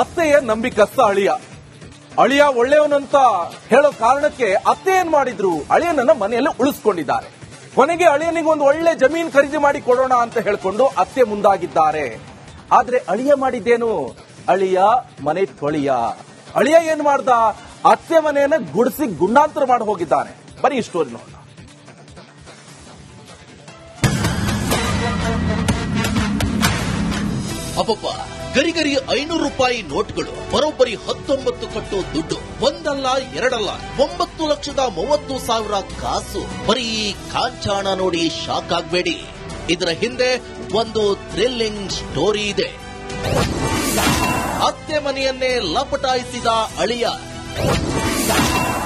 ಅತ್ತೆಯ ನಂಬಿಕಸ್ತ ಅಳಿಯ. ಅಳಿಯ ಒಳ್ಳೆಯವನಂತ ಹೇಳೋ ಕಾರಣಕ್ಕೆ ಅತ್ತೆ ಏನ್ ಮಾಡಿದ್ರು? ಅಳಿಯನನ್ನ ಮನೆಯಲ್ಲಿ ಉಳಿಸ್ಕೊಂಡಿದ್ದಾರೆ. ಕೊನೆಗೆ ಅಳಿಯನಿಗೆ ಒಂದು ಒಳ್ಳೆ ಜಮೀನ್ ಖರೀದಿ ಮಾಡಿ ಕೊಡೋಣ ಅಂತ ಹೇಳ್ಕೊಂಡು ಅತ್ತೆ ಮುಂದಾಗಿದ್ದಾರೆ. ಆದ್ರೆ ಅಳಿಯ ಮಾಡಿದ್ದೇನು? ಅಳಿಯ ಮನೆ ತೊಳಿಯ. ಅಳಿಯ ಏನ್ ಮಾಡ್ದ? ಅತ್ತೆ ಮನೆಯನ್ನ ಗುಡಿಸಿ ಗುಂಡಾಂತರ ಮಾಡಿ ಹೋಗಿದ್ದಾನೆ. ಬರೀ ಸ್ಟೋರಿ ನೋಡೋಣ. ಅಪ್ಪಪ್ಪ ಗರಿಗರಿ ಐನೂರು ರೂಪಾಯಿ ನೋಟ್ಗಳು, ಬರೋಬ್ಬರಿ ಹತ್ತೊಂಬತ್ತು ಕಟ್ಟು ದುಡ್ಡು, ಒಂದಲ್ಲ ಎರಡಲ್ಲ ಒಂಬತ್ತು ಲಕ್ಷದ ಮೂವತ್ತು ಸಾವಿರ ಕಾಸು, ಬರೀ ಕಾಂಚಾಣ ನೋಡಿ ಶಾಕ್ ಆಗ್ಬೇಡಿ ಇದರ ಹಿಂದೆ ಒಂದು ಥ್ರಿಲ್ಲಿಂಗ್ ಸ್ಟೋರಿ ಇದೆ. ಅತ್ತೆ ಮನೆಯನ್ನೇ ಲಪಟಾಯಿಸಿದ ಅಳಿಯ.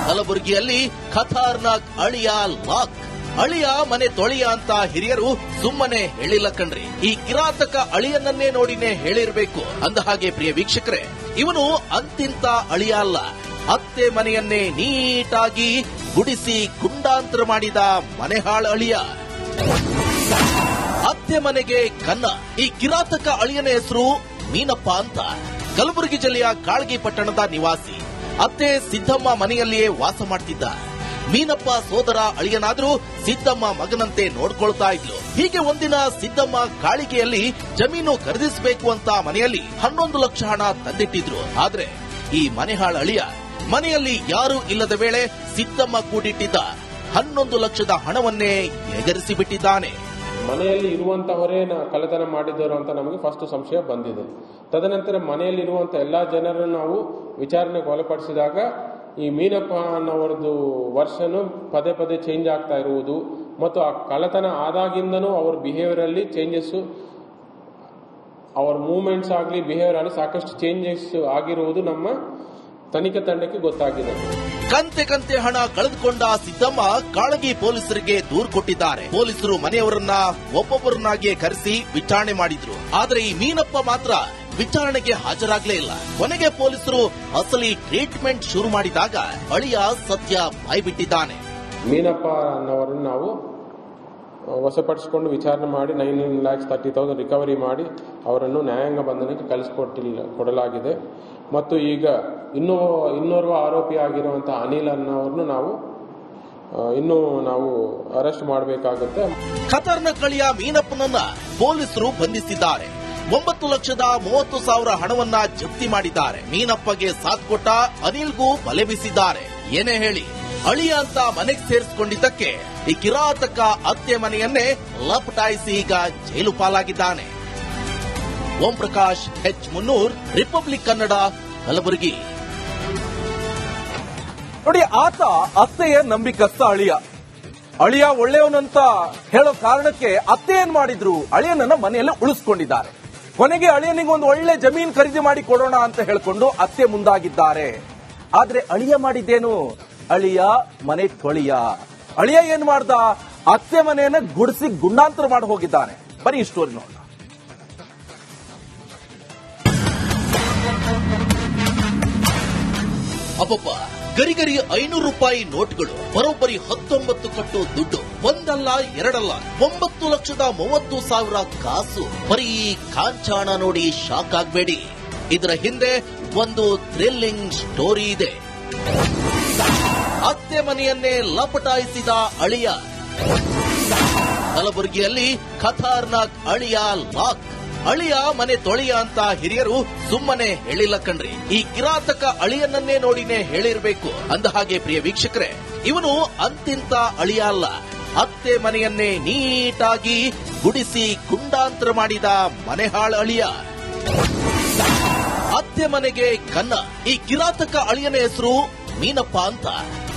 ಕಲಬುರಗಿಯಲ್ಲಿ ಖತಾರ್ನಾಕ್ ಅಳಿಯ ಲಾಕ್. ಅಳಿಯ ಮನೆ ತೊಳಿಯ ಅಂತ ಹಿರಿಯರು ಸುಮ್ಮನೆ ಹೇಳಿಲ್ಲ ಕಣ್ರಿ. ಈ ಕಿರಾತಕ ಅಳಿಯನನ್ನೇ ನೋಡಿನೇ ಹೇಳಿರ್ಬೇಕು. ಅಂದ ಹಾಗೆ ಪ್ರಿಯ ವೀಕ್ಷಕರೇ, ಇವನು ಅಂತಿಂತ ಅಳಿಯ ಅಲ್ಲ. ಅತ್ತೆ ಮನೆಯನ್ನೇ ನೀಟಾಗಿ ಗುಡಿಸಿ ಗುಂಡಾಂತರ ಮಾಡಿದ ಮನೆಹಾಳ ಅಳಿಯ. ಅತ್ತೆ ಮನೆಗೆ ಕನ್ನ. ಈ ಕಿರಾತಕ ಅಳಿಯನ ಹೆಸರು ಮೀನಪ್ಪ ಅಂತ. ಕಲಬುರಗಿ ಜಿಲ್ಲೆಯ ಕಾಳಗಿ ಪಟ್ಟಣದ ನಿವಾಸಿ. ಅತ್ತೆ ಸಿದ್ದಮ್ಮ ಮನೆಯಲ್ಲಿಯೇ ವಾಸ ಮಾಡ್ತಿದ್ದ. ಮೀನಪ್ಪ ಸೋದರ ಅಳಿಯನಾದ್ರೂ ಸಿದ್ದಮ್ಮ ಮಗನಂತೆ ನೋಡ್ಕೊಳ್ತಾ ಇದ್ಲು. ಹೀಗೆ ಒಂದಿನ ಸಿದ್ದಮ್ಮ ಕಾಳಿಗೆಯಲ್ಲಿ ಜಮೀನು ಖರೀದಿಸಬೇಕು ಅಂತ ಮನೆಯಲ್ಲಿ ಹನ್ನೊಂದು ಲಕ್ಷ ಹಣ ತಂದಿಟ್ಟಿದ್ರು. ಆದ್ರೆ ಈ ಮನೆಹಾಳ ಅಳಿಯ ಮನೆಯಲ್ಲಿ ಯಾರೂ ಇಲ್ಲದ ವೇಳೆ ಸಿದ್ದಮ್ಮ ಕೂಡಿಟ್ಟಿದ್ದ ಹನ್ನೊಂದು ಲಕ್ಷದ ಹಣವನ್ನೇ ಎಗರಿಸಿ ಬಿಟ್ಟಿದ್ದಾನೆ ಮನೆಯಲ್ಲಿ ಇರುವಂತಹವರೇ ಕಳೆತನ ಮಾಡಿದವರು ಅಂತ ನಮಗೆ ಫಸ್ಟ್ ಸಂಶಯ ಬಂದಿದೆ. ತದನಂತರ ಮನೆಯಲ್ಲಿ ಇರುವಂತ ಎಲ್ಲಾ ಜನರನ್ನು ನಾವು ವಿಚಾರಣೆಗೆ ಒಳಪಡಿಸಿದಾಗ ಈ ಮೀನಪ್ಪ ಅನ್ನೋರದ್ದು ವರ್ಷನು ಪದೇ ಪದೇ ಚೇಂಜ್ ಆಗ್ತಾ ಇರುವುದು. ಮತ್ತು ಆ ಕಳ್ಳತನ ಆದಾಗಿಂದನೂ ಅವ್ರ ಬಿಹೇವಿಯರ್ ಅಲ್ಲಿ ಚೇಂಜಸ್ ಅವರ ಮೂವ್ಮೆಂಟ್ಸ್ ಆಗಲಿ ಬಿಹೇವಿಯರ್ ಆಗಲಿ ಸಾಕಷ್ಟು ಚೇಂಜಸ್ ಆಗಿರುವುದು ನಮ್ಮ ತನಿಖೆ ತಂಡಕ್ಕೆ ಗೊತ್ತಾಗಿದೆ. ಕಂತೆ ಕಂತೆ ಹಣ ಕಳೆದುಕೊಂಡ ಸಿದ್ದಮ್ಮ ಕಾಳಗಿ ಪೊಲೀಸರಿಗೆ ದೂರು ಕೊಟ್ಟಿದ್ದಾರೆ. ಪೊಲೀಸರು ಮನೆಯವರನ್ನ ಒಬ್ಬೊಬ್ಬರನ್ನಾಗಿಯೇ ಕರೆಸಿ ವಿಚಾರಣೆ ಮಾಡಿದ್ರು. ಆದರೆ ಈ ಮೀನಪ್ಪ ಮಾತ್ರ ವಿಚಾರಣೆಗೆ ಹಾಜರಾಗಲೇ ಇಲ್ಲ. ಕೊನೆಗೆ ಪೊಲೀಸರು ಅಸಲಿ ಟ್ರೀಟ್ಮೆಂಟ್ ಶುರು ಮಾಡಿದಾಗ ಅಳಿಯ ಸತ್ಯ ಬಾಯ್ಬಿಟ್ಟಿದ್ದಾನೆ. ಮೀನಪ್ಪ ಅನ್ನೋರನ್ನು ನಾವು ವಶಪಡಿಸಿಕೊಂಡು ವಿಚಾರಣೆ ಮಾಡಿ nine lakhs thirty thousand recovery ಮಾಡಿ ಅವರನ್ನು ನ್ಯಾಯಾಂಗ ಬಂಧನಕ್ಕೆ ಕಳಿಸಿಕೊಟ್ಟಿಲ್ಲ ಕೊಡಲಾಗಿದೆ. ಮತ್ತು ಈಗ ಇನ್ನೂ ಇನ್ನೋರ್ವ ಆರೋಪಿ ಆಗಿರುವಂತಹ ಅನಿಲ್ ಅನ್ನೋರನ್ನು ನಾವು ಇನ್ನೂ ನಾವು ಅರೆಸ್ಟ್ ಮಾಡಬೇಕಾಗುತ್ತೆ. ಖತರ್ನ ಕಳಿಯ ಮೀನಪ್ಪನನ್ನ ಪೊಲೀಸರು ಬಂಧಿಸಿದ್ದಾರೆ. ಒಂಬತ್ತು ಲಕ್ಷದ ಮೂವತ್ತು ಸಾವಿರ ಹಣವನ್ನ ಜಪ್ತಿ ಮಾಡಿದ್ದಾರೆ. ಮೀನಪ್ಪಗೆ ಸಾಥ್ ಕೊಟ್ಟ ಅನಿಲ್ಗೂ ಬಲೆ ಬೀಸಿದ್ದಾರೆ. ಏನೇ ಹೇಳಿ, ಅಳಿಯ ಅಂತ ಮನೆಗೆ ಸೇರಿಸಿಕೊಂಡಿದ್ದಕ್ಕೆ ಈ ಕಿರಾತಕ ಅತ್ತೆ ಮನೆಯನ್ನೇ ಲಪಟಾಯಿಸಿ ಈಗ ಜೈಲು ಪಾಲಾಗಿದ್ದಾನೆ. ಓಂ ಪ್ರಕಾಶ್ ಎಚ್. ಮುನ್ನೂರ್, ರಿಪಬ್ಲಿಕ್ ಕನ್ನಡ, ಕಲಬುರಗಿ. ನೋಡಿ, ಆತ ಅತ್ತೆಯ ನಂಬಿಕಸ್ತ ಅಳಿಯ. ಅಳಿಯ ಒಳ್ಳೆಯವನಂತ ಹೇಳೋ ಕಾರಣಕ್ಕೆ ಅತ್ತೆ ಏನ್ ಮಾಡಿದ್ರು? ಅಳಿಯನನ್ನ ಮನೆಯಲ್ಲಿ ಉಳಿಸ್ಕೊಂಡಿದ್ದಾರೆ. ಕೊನೆಗೆ ಅಳಿಯನಿಗೆ ಒಂದು ಒಳ್ಳೆ ಜಮೀನ್ ಖರೀದಿ ಮಾಡಿ ಕೊಡೋಣ ಅಂತ ಹೇಳ್ಕೊಂಡು ಅತ್ತೆ ಮುಂದಾಗಿದ್ದಾರೆ. ಆದ್ರೆ ಅಳಿಯ ಮಾಡಿದ್ದೇನು? ಅಳಿಯ ಮನೆ ತೊಳಿಯ. ಅಳಿಯ ಏನ್ ಮಾಡ್ದ? ಅತ್ತೆ ಮನೆಯನ್ನ ಗುಡಿಸಿ ಗುಂಡಾಂತರ ಮಾಡಿ ಹೋಗಿದ್ದಾನೆ. ಬರೀ ಸ್ಟೋರಿ ನೋಡೋಣ. ಅಪ್ಪಪ್ಪ ಗರಿಗರಿ ಐನೂರು ರೂಪಾಯಿ ನೋಟ್ಗಳು, ಬರೋಬ್ಬರಿ ಹತ್ತೊಂಬತ್ತು ಕಟ್ಟು ದುಡ್ಡು, ಒಂದಲ್ಲ ಎರಡಲ್ಲ ಒಂಬತ್ತು ಲಕ್ಷದ ಮೂವತ್ತು ಸಾವಿರ ಕಾಸು. ಬರೀ ಕಾಂಚಾಣ ನೋಡಿ ಶಾಕ್ ಆಗ್ಬೇಡಿ. ಇದರ ಹಿಂದೆ ಒಂದು ಥ್ರಿಲ್ಲಿಂಗ್ ಸ್ಟೋರಿ ಇದೆ. ಅತ್ತೆ ಮನೆಯನ್ನೇ ಲಪಟಾಯಿಸಿದ ಅಳಿಯ. ಕಲಬುರಗಿಯಲ್ಲಿ ಖತಾರ್ನಾಕ್ ಅಳಿಯ ಲಾಕ್. ಅಳಿಯ ಮನೆ ತೊಳಿಯ ಅಂತ ಹಿರಿಯರು ಸುಮ್ಮನೆ ಹೇಳಿಲ್ಲ ಕಣ್ರಿ. ಈ ಕಿರಾತಕ ಅಳಿಯನನ್ನೇ ನೋಡಿನೇ ಹೇಳಿರ್ಬೇಕು. ಅಂದ ಹಾಗೆ ಪ್ರಿಯ ವೀಕ್ಷಕರೇ, ಇವನು ಅಂತಿಂತ ಅಳಿಯ ಅಲ್ಲ. ಅತ್ತೆ ಮನೆಯನ್ನೇ ನೀಟಾಗಿ ಗುಡಿಸಿ ಗುಂಡಾಂತರ ಮಾಡಿದ ಮನೆಹಾಳ ಅಳಿಯ. ಅತ್ತೆ ಮನೆಗೆ ಕನ್ನ. ಈ ಕಿರಾತಕ ಅಳಿಯನ ಹೆಸರು ಮೀನಪ್ಪ ಅಂತ.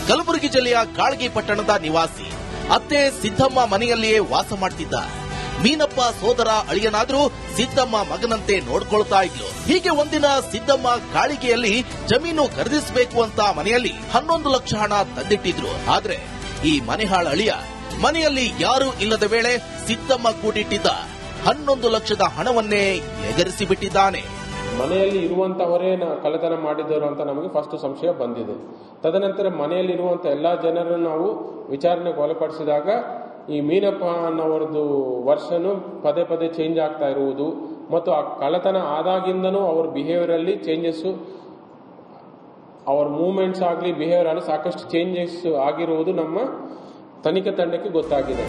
ಕಲಬುರಗಿ ಜಿಲ್ಲೆಯ ಕಾಳಗಿ ಪಟ್ಟಣದ ನಿವಾಸಿ. ಅತ್ತೆ ಸಿದ್ದಮ್ಮ ಮನೆಯಲ್ಲಿಯೇ ವಾಸ ಮಾಡ್ತಿದ್ದ. ಮೀನಪ್ಪ ಸೋದರ ಅಳಿಯನಾದ್ರೂ ಸಿದ್ದಮ್ಮ ಮಗನಂತೆ ನೋಡ್ಕೊಳ್ತಾ ಇದ್ಲು. ಹೀಗೆ ಒಂದಿನ ಸಿದ್ದಮ್ಮ ಕಾಳಿಗೆಯಲ್ಲಿ ಜಮೀನು ಖರೀದಿಸಬೇಕು ಅಂತ ಮನೆಯಲ್ಲಿ ಹನ್ನೊಂದು ಲಕ್ಷ ಹಣ ತಂದಿಟ್ಟಿದ್ರು. ಆದ್ರೆ ಈ ಮನೆಹಾಳ ಅಳಿಯ ಮನೆಯಲ್ಲಿ ಯಾರೂ ಇಲ್ಲದ ವೇಳೆ ಸಿದ್ದಮ್ಮ ಕೂಡಿಟ್ಟಿದ್ದ ಹನ್ನೊಂದು ಲಕ್ಷದ ಹಣವನ್ನೇ ಎಗರಿಸಿ ಬಿಟ್ಟಿದ್ದಾನೆ ಮನೆಯಲ್ಲಿ ಇರುವಂತಹವರೇ ಕಳೆತನ ಮಾಡಿದವರು ಅಂತ ನಮಗೆ ಫಸ್ಟ್ ಸಂಶಯ ಬಂದಿದೆ. ತದನಂತರ ಮನೆಯಲ್ಲಿ ಇರುವಂತ ಎಲ್ಲಾ ಜನರನ್ನು ನಾವು ವಿಚಾರಣೆಗೆ ಒಳಪಡಿಸಿದಾಗ ಈ ಮೀನಪ್ಪ ಅನ್ನೋರದ್ದು ವರ್ಷನು ಪದೇ ಪದೇ ಚೇಂಜ್ ಆಗ್ತಾ ಇರುವುದು. ಮತ್ತು ಆ ಕಳ್ಳತನ ಆದಾಗಿಂದನೂ ಅವ್ರ ಬಿಹೇವಿಯರ್ ಅಲ್ಲಿ ಚೇಂಜಸ್ ಅವ್ರ ಮೂವ್ಮೆಂಟ್ಸ್ ಆಗಲಿ ಬಿಹೇವಿಯರ್ ಅಲ್ಲಿ ಸಾಕಷ್ಟು ಚೇಂಜಸ್ ಆಗಿರುವುದು ನಮ್ಮ ತನಿಖೆ ತಂಡಕ್ಕೆ ಗೊತ್ತಾಗಿದೆ.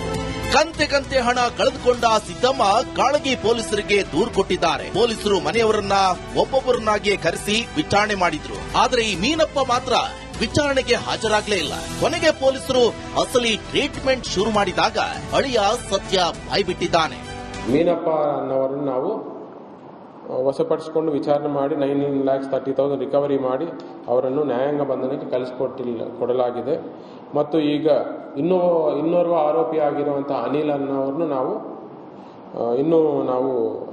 ಕಂತೆ ಕಂತೆ ಹಣ ಕಳೆದುಕೊಂಡ ಸಿದ್ದಮ್ಮ ಕಾಳಗಿ ಪೊಲೀಸರಿಗೆ ದೂರು ಕೊಟ್ಟಿದ್ದಾರೆ. ಪೊಲೀಸರು ಮನೆಯವರನ್ನ ಒಬ್ಬೊಬ್ಬರನ್ನಾಗಿ ಕರೆಸಿ ವಿಚಾರಣೆ ಮಾಡಿದ್ರು. ಆದರೆ ಈ ಮೀನಪ್ಪ ಮಾತ್ರ ವಿಚಾರಣೆಗೆ ಹಾಜರಾಗಲೇ ಇಲ್ಲ. ಕೊನೆಗೆ ಪೊಲೀಸರು ಅಸಲಿ ಟ್ರೀಟ್ಮೆಂಟ್ ಶುರು ಮಾಡಿದಾಗ ಅಳಿಯ ಸತ್ಯ ಬಾಯ್ಬಿಟ್ಟಿದ್ದಾನೆ. ಮೀನಪ್ಪ ಅನ್ನೋರನ್ನು ನಾವು ವಶಪಡಿಸಿಕೊಂಡು ವಿಚಾರಣೆ ಮಾಡಿ nine lakhs thirty thousand recovery ಮಾಡಿ ಅವರನ್ನು ನ್ಯಾಯಾಂಗ ಬಂಧನಕ್ಕೆ ಕಳಿಸಿಕೊಟ್ಟಿಲ್ಲ ಕೊಡಲಾಗಿದೆ. ಮತ್ತು ಈಗ ಇನ್ನೂ ಇನ್ನೋರ್ವ ಆರೋಪಿ ಆಗಿರುವಂತಹ ಅನಿಲ್ ಅನ್ನೋರನ್ನು ನಾವು ಇನ್ನೂ ನಾವು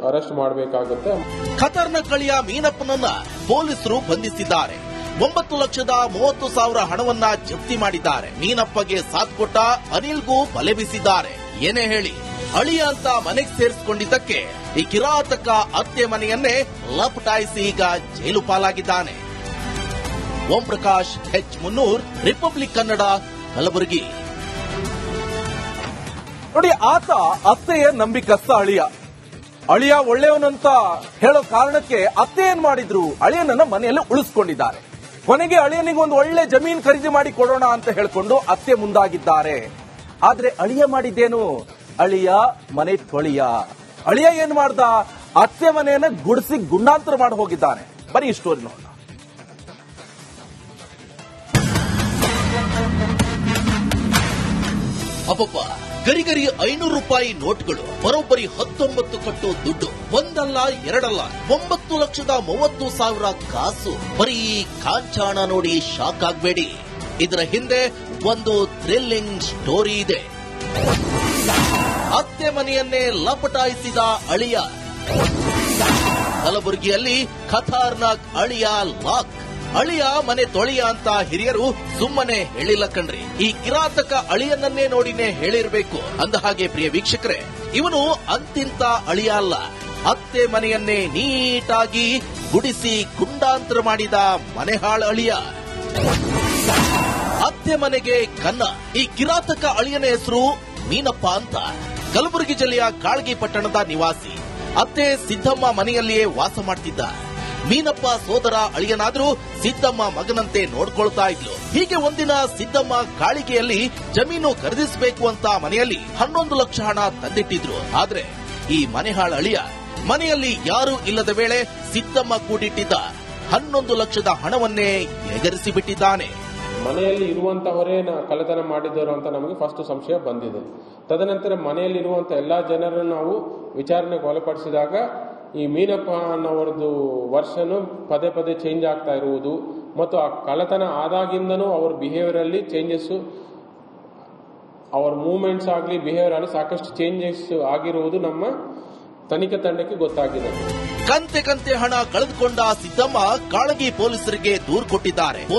ಅರೆಸ್ಟ್ ಮಾಡಬೇಕಾಗುತ್ತೆ. ಖತರ್ನಾಕ್ ಕಳಿಯ ಮೀನಪ್ಪನನ್ನ ಪೊಲೀಸರು ಬಂಧಿಸಿದ್ದಾರೆ. ಒಂಬತ್ತು ಲಕ್ಷದ ಮೂವತ್ತು ಸಾವಿರ ಹಣವನ್ನ ಜಪ್ತಿ ಮಾಡಿದ್ದಾರೆ. ಮೀನಪ್ಪಗೆ ಸಾಥ್ ಕೊಟ್ಟ ಅನಿಲ್ಗೂ ಬಲೆ ಬೀಸಿದ್ದಾರೆ. ಏನೇ ಹೇಳಿ, ಅಳಿಯ ಅಂತ ಮನೆಗೆ ಸೇರಿಸಿಕೊಂಡಿದ್ದಕ್ಕೆ ಈ ಕಿರಾತಕ ಅತ್ತೆ ಮನೆಯನ್ನೇ ಲಪಟಾಯಿಸಿ ಈಗ ಜೈಲು ಪಾಲಾಗಿದ್ದಾನೆ. Om Prakash H Munnur, Republic Kannada, Kalaburagi. ನೋಡಿ, ಆತ ಅತ್ತೆಯ ನಂಬಿಕಸ್ತ ಅಳಿಯ. ಅಳಿಯ ಒಳ್ಳೆಯವನಂತ ಹೇಳೋ ಕಾರಣಕ್ಕೆ ಅತ್ತೆ ಏನ್ ಮಾಡಿದ್ರು? ಅಳಿಯನನ್ನ ಮನೆಯಲ್ಲಿ ಉಳಿಸ್ಕೊಂಡಿದ್ದಾರೆ. ಕೊನೆಗೆ ಅಳಿಯನಿಗೆ ಒಂದು ಒಳ್ಳೆ ಜಮೀನ್ ಖರೀದಿ ಮಾಡಿ ಕೊಡೋಣ ಅಂತ ಹೇಳ್ಕೊಂಡು ಅತ್ತೆ ಮುಂದಾಗಿದ್ದಾರೆ. ಆದ್ರೆ ಅಳಿಯ ಮಾಡಿದ್ದೇನು? ಅಳಿಯ ಮನೆ ತೊಳಿಯ. ಅಳಿಯ ಏನ್ ಮಾಡ್ದ? ಅತ್ತೆ ಮನೆಯನ್ನ ಗುಡಿಸಿ ಗುಂಡಾಂತರ ಮಾಡಿ ಹೋಗಿದ್ದಾನೆ. ಬರೀ ಸ್ಟೋರಿ ನೋಡೋಣ. ಅಬ್ಬಬ್ಬ ಗರಿಗರಿ ಐನೂರು ರೂಪಾಯಿ ನೋಟ್ಗಳು, ಬರೋಬ್ಬರಿ ಹತ್ತೊಂಬತ್ತು ಕಟ್ಟು ದುಡ್ಡು, ಒಂದಲ್ಲ ಎರಡಲ್ಲ ಒಂಬತ್ತು ಲಕ್ಷದ ಮೂವತ್ತು ಸಾವಿರ ಕಾಸು. ಬರೀ ಕಾಂಚಾಣ ನೋಡಿ ಶಾಕ್ ಆಗ್ಬೇಡಿ. ಇದರ ಹಿಂದೆ ಒಂದು ಥ್ರಿಲ್ಲಿಂಗ್ ಸ್ಟೋರಿ ಇದೆ. ಅತ್ತೆ ಮನೆಯನ್ನೇ ಲಪಟಾಯಿಸಿದ ಅಳಿಯ. ಕಲಬುರಗಿಯಲ್ಲಿ ಖತಾರ್ನಾಕ್ ಅಳಿಯ ಲಾಕ್. ಅಳಿಯ ಮನೆ ತೊಳಿಯ ಅಂತ ಹಿರಿಯರು ಸುಮ್ಮನೆ ಹೇಳಿಲ್ಲ ಕಣ್ರಿ. ಈ ಕಿರಾತಕ ಅಳಿಯನನ್ನೇ ನೋಡಿನೇ ಹೇಳಿರ್ಬೇಕು ಅಂದ ಹಾಗೆ ಪ್ರಿಯ ವೀಕ್ಷಕರೇ, ಇವನು ಅಂತಿಂತ ಅಳಿಯ ಅಲ್ಲ. ಅತ್ತೆ ಮನೆಯನ್ನೇ ನೀಟಾಗಿ ಗುಡಿಸಿ ಗುಂಡಾಂತರ ಮಾಡಿದ ಮನೆಹಾಳ ಅಳಿಯ. ಅತ್ತೆ ಮನೆಗೆ ಕನ್ನ. ಈ ಕಿರಾತಕ ಅಳಿಯನ ಹೆಸರು ಮೀನಪ್ಪ ಅಂತ. ಕಲಬುರಗಿ ಜಿಲ್ಲೆಯ ಕಾಳಗಿ ಪಟ್ಟಣದ ನಿವಾಸಿ. ಅತ್ತೆ ಸಿದ್ದಮ್ಮ ಮನೆಯಲ್ಲಿಯೇ ವಾಸ ಮಾಡ್ತಿದ್ದ. ಮೀನಪ್ಪ ಸೋದರ ಅಳಿಯನಾದರೂ ಸಿದ್ದಮ್ಮ ಮಗನಂತೆ ನೋಡ್ಕೊಳ್ತಾ ಇದ್ಲು. ಹೀಗೆ ಒಂದಿನ ಸಿದ್ದಮ್ಮ ಕಾಳಿಗೆಯಲ್ಲಿ ಜಮೀನು ಖರೀದಿಸಬೇಕು ಅಂತ ಮನೆಯಲ್ಲಿ ಹನ್ನೊಂದು ಲಕ್ಷ ಹಣ ತಂದಿಟ್ಟಿದ್ರು. ಆದ್ರೆ ಈ ಮನೆಹಾಳ ಅಳಿಯ ಮನೆಯಲ್ಲಿ ಯಾರೂ ಇಲ್ಲದ ವೇಳೆ ಸಿದ್ದಮ್ಮ ಕೂಡಿಟ್ಟಿದ್ದ ಹನ್ನೊಂದು ಲಕ್ಷದ ಹಣವನ್ನೇ ಎಗರಿಸಿ ಬಿಟ್ಟಿದ್ದಾನೆ ಮನೆಯಲ್ಲಿ ಇರುವಂತವರೇ ಕಳೆತನ ಮಾಡಿದವರು ಅಂತ ನಮಗೆ ಫಸ್ಟ್ ಸಂಶಯ ಬಂದಿದೆ. ತದನಂತರ ಮನೆಯಲ್ಲಿ ಇರುವಂತ ಎಲ್ಲಾ ಜನರನ್ನು ನಾವು ವಿಚಾರಣೆಗೆ ಒಳಪಡಿಸಿದಾಗ ಈ ಮೀನಪ್ಪ ಅನ್ನೋರದ್ದು ವರ್ಷನು ಪದೇ ಪದೇ ಚೇಂಜ್ ಆಗ್ತಾ ಇರುವುದು. ಮತ್ತು ಆ ಕಳ್ಳತನ ಆದಾಗಿಂದನೂ ಅವ್ರ ಬಿಹೇವಿಯರ್ ಅಲ್ಲಿ ಚೇಂಜಸ್ ಅವ್ರ ಮೂವ್ಮೆಂಟ್ಸ್ ಆಗಲಿ ಬಿಹೇವಿಯರ್ ಅಲ್ಲಿ ಸಾಕಷ್ಟು ಚೇಂಜಸ್ ಆಗಿರುವುದು ನಮ್ಮ ತನಿಖೆ ತಂಡಕ್ಕೆ ಗೊತ್ತಾಗಿದೆ. ಕಂತೆ ಕಂತೆ ಹಣ ಕಳೆದುಕೊಂಡ ಸಿದ್ದಮ್ಮ ಕಾಳಗಿ ಪೊಲೀಸರಿಗೆ ದೂರು ಕೊಟ್ಟಿದ್ದಾರೆ.